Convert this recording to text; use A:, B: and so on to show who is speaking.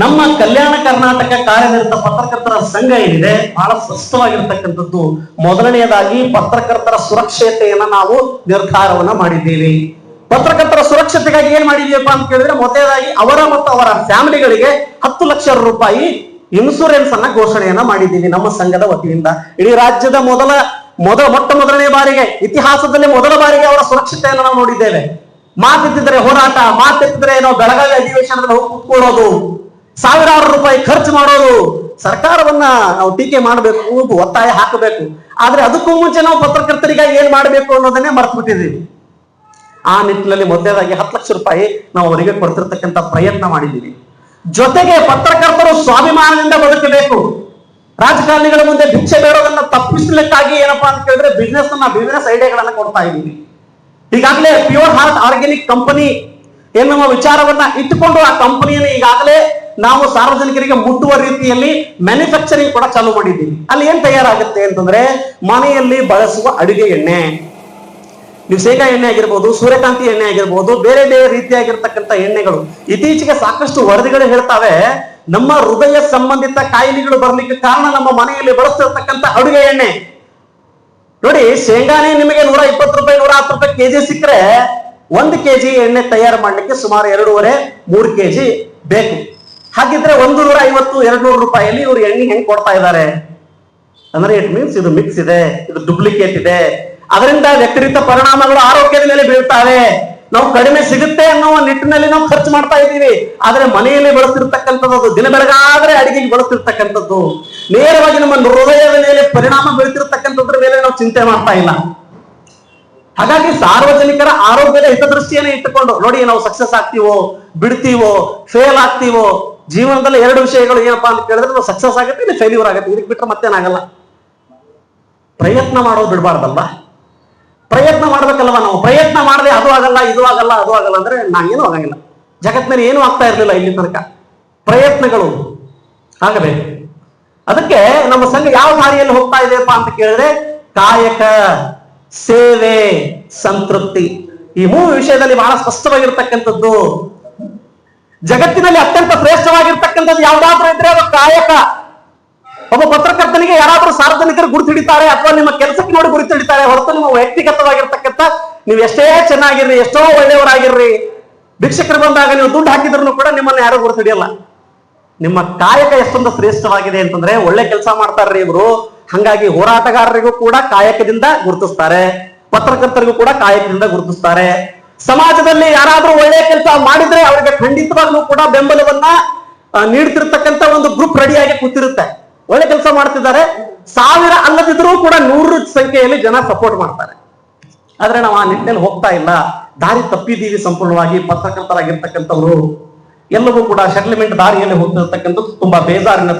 A: ನಮ್ಮ ಕಲ್ಯಾಣ ಕರ್ನಾಟಕ ಕಾರ್ಯನಿರತ ಪತ್ರಕರ್ತರ ಸಂಘ ಏನಿದೆ, ಬಹಳ ಸ್ಪಷ್ಟವಾಗಿರ್ತಕ್ಕಂಥದ್ದು. ಮೊದಲನೆಯದಾಗಿ ಪತ್ರಕರ್ತರ ಸುರಕ್ಷತೆಯನ್ನ ನಾವು ನಿರ್ಧಾರವನ್ನ ಮಾಡಿದ್ದೇವೆ. ಪತ್ರಕರ್ತರ ಸುರಕ್ಷತೆಗಾಗಿ ಏನ್ ಮಾಡಿದೀವಪ್ಪ ಅಂತ ಕೇಳಿದ್ರೆ, ಮೊದಲನೇದಾಗಿ ಅವರ ಮತ್ತು ಅವರ ಫ್ಯಾಮಿಲಿಗಳಿಗೆ ಹತ್ತು ಲಕ್ಷ ರೂಪಾಯಿ ಇನ್ಸೂರೆನ್ಸ್ ಅನ್ನ ಘೋಷಣೆಯನ್ನ ಮಾಡಿದ್ದೀವಿ ನಮ್ಮ ಸಂಘದ ವತಿಯಿಂದ. ಇಡೀ ರಾಜ್ಯದ ಮೊದಲ ಮೊದಲ ಮೊಟ್ಟ ಮೊದಲನೇ ಬಾರಿಗೆ, ಇತಿಹಾಸದಲ್ಲಿ ಮೊದಲ ಬಾರಿಗೆ ಅವರ ಸುರಕ್ಷತೆಯನ್ನು ನಾವು ನೋಡಿದ್ದೇವೆ. ಮಾತೆತ್ತಿದ್ರೆ ಹೋರಾಟ ಮಾತೆತ್ತಿದ್ರೆ ಏನೋ ಬೆಳಗಾವಿ ಅಧಿವೇಶನದಲ್ಲಿ ಹೋಗಿ ಕೂತ್ಕೊಳ್ಳೋದು, ಸಾವಿರಾರು ರೂಪಾಯಿ ಖರ್ಚು ಮಾಡೋದು. ಸರ್ಕಾರವನ್ನ ನಾವು ಟೀಕೆ ಮಾಡಬೇಕು ಒತ್ತಾಯ ಹಾಕಬೇಕು. ಆದ್ರೆ ಅದಕ್ಕೂ ಮುಂಚೆ ನಾವು ಪತ್ರಕರ್ತರಿಗಾಗಿ ಏನ್ ಮಾಡಬೇಕು ಅನ್ನೋದನ್ನೇ ಮರ್ತು ಬಿಟ್ಟಿದ್ದೀವಿ ಆ ನಿಟ್ಟಿನಲ್ಲಿ ಮೊದಲನೇದಾಗಿ ಹತ್ತು ಲಕ್ಷ ರೂಪಾಯಿ ನಾವು ಅವರಿಗೆ ಕೊಡ್ತಿರ್ತಕ್ಕಂಥ ಪ್ರಯತ್ನ ಮಾಡಿದ್ದೀವಿ. ಜೊತೆಗೆ ಪತ್ರಕರ್ತರು ಸ್ವಾಭಿಮಾನದಿಂದ ಬದುಕಬೇಕು. ರಾಜಕಾರಣಿಗಳ ಮುಂದೆ ಭಿಕ್ಷೆ ಬೇಡೋದನ್ನ ತಪ್ಪಿಸ್ಲಿಕ್ಕಾಗಿ ಏನಪ್ಪಾ ಅಂತ ಕೇಳಿದ್ರೆ ಬಿಸ್ನೆಸ್ ಬಿಸ್ನೆಸ್ ಐಡಿಯಾಗಳನ್ನ ಕೊಡ್ತಾ ಇದ್ದೀವಿ. ಈಗಾಗಲೇ ಪ್ಯೂರ್ ಹಾರ್ಟ್ ಆರ್ಗ್ಯಾನಿಕ್ ಕಂಪನಿ ಎನ್ನುವ ವಿಚಾರವನ್ನ ಇಟ್ಟುಕೊಂಡು ಆ ಕಂಪನಿಯನ್ನು ಈಗಾಗಲೇ ನಾವು ಸಾರ್ವಜನಿಕರಿಗೆ ಮುಟ್ಟುವ ರೀತಿಯಲ್ಲಿ ಮ್ಯಾನುಫ್ಯಾಕ್ಚರಿಂಗ್ ಕೂಡ ಚಾಲೂ ಮಾಡಿದ್ದೀವಿ. ಅಲ್ಲಿ ಏನ್ ತಯಾರಾಗುತ್ತೆ ಅಂತಂದ್ರೆ ಮನೆಯಲ್ಲಿ ಬಳಸುವ ಅಡುಗೆ ಎಣ್ಣೆ. ನೀವು ಶೇಂಗಾ ಎಣ್ಣೆ ಆಗಿರ್ಬೋದು, ಸೂರ್ಯಕಾಂತಿ ಎಣ್ಣೆ ಆಗಿರ್ಬೋದು, ಬೇರೆ ಬೇರೆ ರೀತಿಯಾಗಿರ್ತಕ್ಕಂಥ ಎಣ್ಣೆಗಳು ಇತ್ತೀಚೆಗೆ ಸಾಕಷ್ಟು ವರದಿಗಳು ಹೇಳ್ತಾವೆ, ನಮ್ಮ ಹೃದಯ ಸಂಬಂಧಿತ ಕಾಯಿಲೆಗಳು ಬರ್ಲಿಕ್ಕೆ ಕಾರಣ ನಮ್ಮ ಮನೆಯಲ್ಲಿ ಬಳಸ್ತಿರ್ತಕ್ಕಂಥ ಅಡುಗೆ ಎಣ್ಣೆ. ನೋಡಿ, ಶೇಂಗಾನೆ ನಿಮಗೆ ನೂರ ಇಪ್ಪತ್ತು ರೂಪಾಯಿ, ನೂರ ಹತ್ತು ರೂಪಾಯಿ ಕೆಜಿ ಸಿಕ್ಕರೆ ಒಂದು ಕೆಜಿ ಎಣ್ಣೆ ತಯಾರು ಮಾಡಲಿಕ್ಕೆ ಸುಮಾರು ಎರಡೂವರೆ, ಮೂರು ಕೆಜಿ ಬೇಕು. ಹಾಗಿದ್ರೆ ಒಂದು ನೂರ ಐವತ್ತು, ಎರಡು ನೂರು ರೂಪಾಯಿಯಲ್ಲಿ ಇವರು ಎಣ್ಣೆ ಹೆಂಗ್ ಕೊಡ್ತಾ ಇದ್ದಾರೆ? ಅಂದ್ರೆ ಇಟ್ ಮೀನ್ಸ್ ಇದು ಮಿಕ್ಸ್ ಇದೆ, ಇದು ಡುಪ್ಲಿಕೇಟ್ ಇದೆ. ಅದರಿಂದ ವ್ಯತಿರಿಕ್ತ ಪರಿಣಾಮಗಳು ಆರೋಗ್ಯದ ಮೇಲೆ ಬೀಳ್ತಾವೆ. ನಾವು ಕಡಿಮೆ ಸಿಗುತ್ತೆ ಅನ್ನೋ ನಿಟ್ಟಿನಲ್ಲಿ ನಾವು ಖರ್ಚು ಮಾಡ್ತಾ ಇದ್ದೀವಿ. ಆದ್ರೆ ಮನೆಯಲ್ಲಿ ಬಳಸ್ತಿರ್ತಕ್ಕಂಥದ್ದು ದಿನ ಬೆಳಗಾದ್ರೆ ಅಡಿಗೆಗೆ ಬಳಸ್ತಿರ್ತಕ್ಕಂಥದ್ದು. ನೇರವಾಗಿ ನಮ್ಮ ಹೃದಯದ ಮೇಲೆ ಪರಿಣಾಮ ಬೀಳ್ತಿರ್ತಕ್ಕಂಥದ್ರ ನಾವು ಚಿಂತೆ ಮಾಡ್ತಾ ಇಲ್ಲ. ಹಾಗಾಗಿ ಸಾರ್ವಜನಿಕರ ಆರೋಗ್ಯದ ಹಿತದೃಷ್ಟಿಯನ್ನ ಇಟ್ಟುಕೊಂಡು ನೋಡಿ ನಾವು ಸಕ್ಸಸ್ ಆಗ್ತೀವೋ, ಬಿಡ್ತೀವೋ ಫೇಲ್ ಆಗ್ತೀವೋ, ಜೀವನದಲ್ಲಿ ಎರಡು ವಿಷಯಗಳು ಏನಪ್ಪಾ ಅಂತ ಕೇಳಿದ್ರೆ ನಾವು ಸಕ್ಸಸ್ ಆಗುತ್ತೆ ಇಲ್ಲಿ ಫೇಲ್ಯೂರ್ ಆಗುತ್ತೆ? ಇದಕ್ಕೆ ಬಿಟ್ಟರೆ ಮತ್ತೇನಾಗಲ್ಲ. ಪ್ರಯತ್ನ ಮಾಡೋದು ಬಿಡಬಾರ್ದಲ್ಲ ಪ್ರಯತ್ನ ಮಾಡ್ಬೇಕಲ್ವ ನಾವು? ಪ್ರಯತ್ನ ಮಾಡದೆ ಅದು ಆಗಲ್ಲ, ಇದು ಆಗಲ್ಲ, ಅದು ಆಗಲ್ಲ ಅಂದ್ರೆ ನಾ ಏನೂ ಆಗಂಗಿಲ್ಲ. ಜಗತ್ತಿನಲ್ಲಿ ಏನೂ ಆಗ್ತಾ ಇರಲಿಲ್ಲ ಇಲ್ಲಿ ತನಕ. ಪ್ರಯತ್ನಗಳು ಆಗಬೇಕು. ಅದಕ್ಕೆ ನಮ್ಮ ಸಂಘ ಯಾವ ದಾರಿಯಲ್ಲಿ ಹೋಗ್ತಾ ಇದೆಯಪ್ಪ ಅಂತ ಕೇಳಿದ್ರೆ ಕಾಯಕ ಸೇವೆ ಸಂತೃಪ್ತಿ. ಈ ಮೂರು ವಿಷಯದಲ್ಲಿ ಬಹಳ ಸ್ಪಷ್ಟವಾಗಿರ್ತಕ್ಕಂಥದ್ದು. ಜಗತ್ತಿನಲ್ಲಿ ಅತ್ಯಂತ ಶ್ರೇಷ್ಠವಾಗಿರ್ತಕ್ಕಂಥದ್ದು ಯಾವ್ದಾದ್ರೂ ಇದ್ರೆ ಅದು ಕಾಯಕ. ಒಬ್ಬ ಪತ್ರಕರ್ತನಿಗೆ ಯಾರಾದ್ರೂ ಸಾರ್ವಜನಿಕರು ಗುರುತು ಹಿಡಿತಾರೆ ಅಥವಾ ನಿಮ್ಮ ಕೆಲಸಕ್ಕೆ ನೋಡಿ ಗುರುತು ಹಿಡಿತಾರೆ ಹೊರತು ನಿಮ್ಮ ವ್ಯಕ್ತಿಗತವಾಗಿರ್ತಕ್ಕಂಥ ನೀವು ಎಷ್ಟೇ ಚೆನ್ನಾಗಿರ್ರಿ, ಎಷ್ಟೋ ಒಳ್ಳೆಯವರಾಗಿರ್ರಿ, ಭಿಕ್ಷಕರು ಬಂದಾಗ ನೀವು ದುಡ್ಡು ಹಾಕಿದ್ರು ಕೂಡ ನಿಮ್ಮನ್ನ ಯಾರು ಗುರುತು ಹಿಡಿಯಲ್ಲ. ನಿಮ್ಮ ಕಾಯಕ ಎಷ್ಟೊಂದು ಶ್ರೇಷ್ಠವಾಗಿದೆ ಅಂತಂದ್ರೆ ಒಳ್ಳೆ ಕೆಲಸ ಮಾಡ್ತಾರ್ರಿ ಇವರು. ಹಂಗಾಗಿ ಹೋರಾಟಗಾರರಿಗೂ ಕೂಡ ಕಾಯಕದಿಂದ ಗುರುತಿಸ್ತಾರೆ, ಪತ್ರಕರ್ತರಿಗೂ ಕೂಡ ಕಾಯಕದಿಂದ ಗುರುತಿಸ್ತಾರೆ. ಸಮಾಜದಲ್ಲಿ ಯಾರಾದ್ರೂ ಒಳ್ಳೆಯ ಕೆಲಸ ಮಾಡಿದ್ರೆ ಅವರಿಗೆ ಖಂಡಿತವಾಗ್ಲೂ ಕೂಡ ಬೆಂಬಲವನ್ನ ನೀಡ್ತಿರ್ತಕ್ಕಂತ ಒಂದು ಗ್ರೂಪ್ ರೆಡಿಯಾಗಿ ಕೂತಿರುತ್ತೆ. ಒಳ್ಳೆ ಕೆಲಸ ಮಾಡ್ತಿದ್ದಾರೆ. ಸಾವಿರ ಅಲ್ಲದಿದ್ರೂ ಕೂಡ ನೂರು ಸಂಖ್ಯೆಯಲ್ಲಿ ಜನ ಸಪೋರ್ಟ್ ಮಾಡ್ತಾರೆ. ಆದ್ರೆ ನಾವು ಆ ನಿಟ್ಟಿನಲ್ಲಿ ಹೋಗ್ತಾ ಇಲ್ಲ. ದಾರಿ ತಪ್ಪಿದ್ದೀವಿ ಸಂಪೂರ್ಣವಾಗಿ. ಪತ್ರಕರ್ತರಾಗಿರ್ತಕ್ಕಂಥವ್ರು ಎಲ್ಲವೂ ಕೂಡ ಸೆಟಲ್ಮೆಂಟ್ ದಾರಿಯಲ್ಲಿ ಹೋಗ್ತಿರ್ತಕ್ಕಂಥದ್ದು ತುಂಬಾ ಬೇಜಾರಿನ